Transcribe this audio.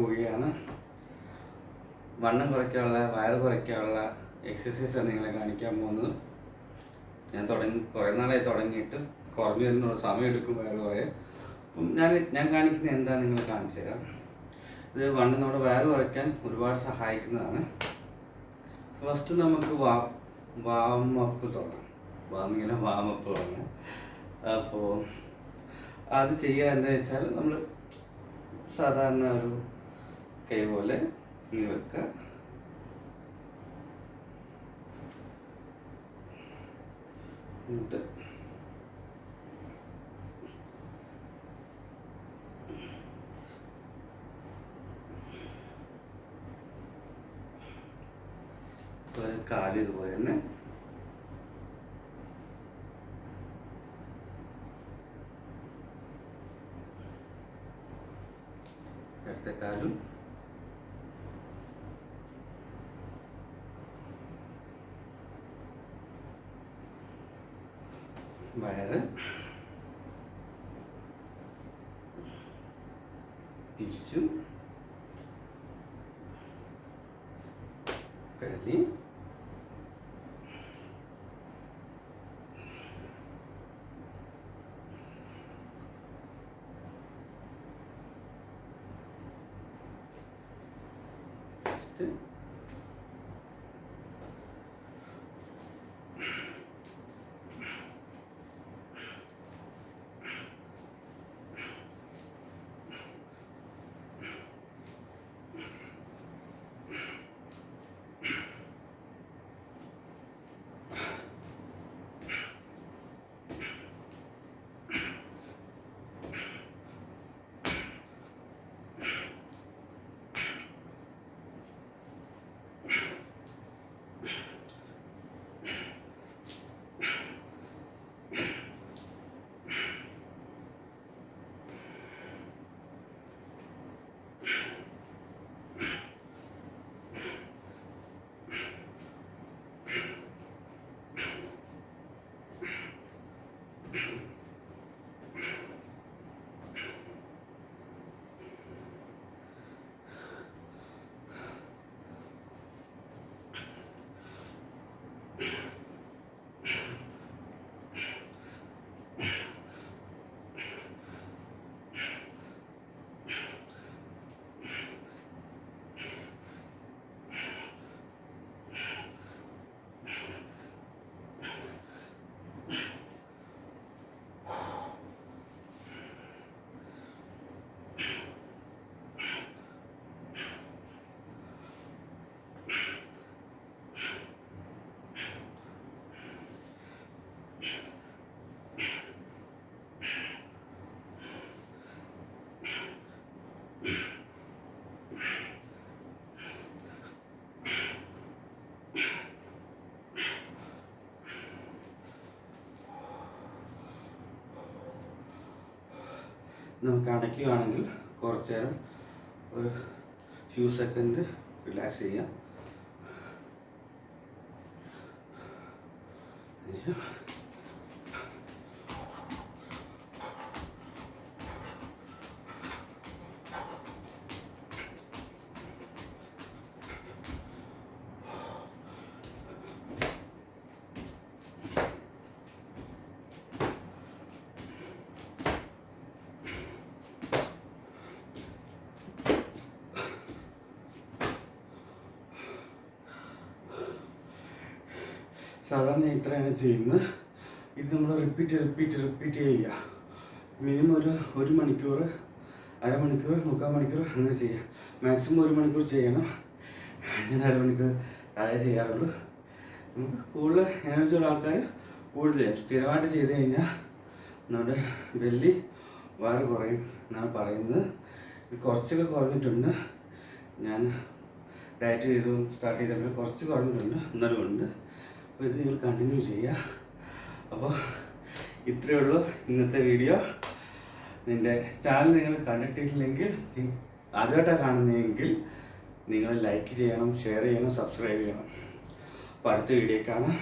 പോവുകയാണ്. വണ്ണം കുറയ്ക്കാനുള്ള വയറ് കുറയ്ക്കാനുള്ള എക്സസൈസാണ് നിങ്ങളെ കാണിക്കാൻ പോകുന്നത്. ഞാൻ തുടങ്ങി കുറേ നാളായി തുടങ്ങിയിട്ട് കുറഞ്ഞു വരുന്നുള്ള. സമയം എടുക്കും വയറ് കുറേ അപ്പം ഞാൻ ഞാൻ കാണിക്കുന്നത് എന്താ നിങ്ങൾ കാണിച്ചു തരാം. ഇത് വണ്ണം നമ്മുടെ വയറ് കുറയ്ക്കാൻ ഒരുപാട് സഹായിക്കുന്നതാണ്. ഫസ്റ്റ് നമുക്ക് വാ വാമപ്പ് തുടങ്ങാം. വാമിങ്ങനെ വാമപ്പ് തുടങ്ങാം. അപ്പോൾ അത് ചെയ്യുക എന്താ വെച്ചാൽ നമ്മൾ സാധാരണ ഒരു കൈ പോലെ ഇങ്ങനെ വെക്കുക എന്നിട്ട് കാൽ ഇതുപോലെ തന്നെ. അടുത്ത കാലും വയറ് തിരിച്ചു പെരലി Next. നമുക്ക് അടയ്ക്കുകയാണെങ്കിൽ കുറച്ച് നേരം ഒരു ഫ്യൂ സെക്കൻഡ് റിലാക്സ് ചെയ്യാം. സാധാരണ ഇത്രയാണ് ചെയ്യുന്നത്. ഇത് നമ്മൾ റിപ്പീറ്റ് റിപ്പീറ്റ് റിപ്പീറ്റ് ചെയ്യുക. മിനിമം ഒരു ഒരു മണിക്കൂർ അരമണിക്കൂർ മുക്കാൽ മണിക്കൂർ അങ്ങനെ ചെയ്യുക. മാക്സിമം ഒരു മണിക്കൂർ ചെയ്യണം. ഞാൻ അരമണിക്കൂർ താഴെ ചെയ്യാറുള്ളൂ. നമുക്ക് കൂടുതൽ എനർജി ഉള്ള ആൾക്കാർ കൂടുതൽ സ്ഥിരമായിട്ട് ചെയ്ത് കഴിഞ്ഞാൽ നമ്മുടെ വെല്ലി വയറ് കുറയും എന്നാണ് പറയുന്നത്. കുറച്ചൊക്കെ കുറഞ്ഞിട്ടുണ്ട്. ഞാൻ ഡയറ്റ് ചെയ്തു സ്റ്റാർട്ട് ചെയ്തപ്പോൾ കുറച്ച് കുറഞ്ഞിട്ടുണ്ട്. എന്നാലും ഉണ്ട്. ഇത് നിങ്ങൾ കണ്ടിന്യൂ ചെയ്യുക അപ്പോൾ ഇത്രയേ ഉള്ളൂ ഇന്നത്തെ വീഡിയോ നിന്റെ ചാനൽ നിങ്ങൾ കണ്ടിട്ടില്ലെങ്കിൽ ആദ്യമായിട്ടാണ് കാണുന്നതെങ്കിൽ നിങ്ങൾ ലൈക്ക് ചെയ്യണം ഷെയർ ചെയ്യണം സബ്സ്ക്രൈബ് ചെയ്യണം. അപ്പോൾ അടുത്ത വീഡിയോ കാണാം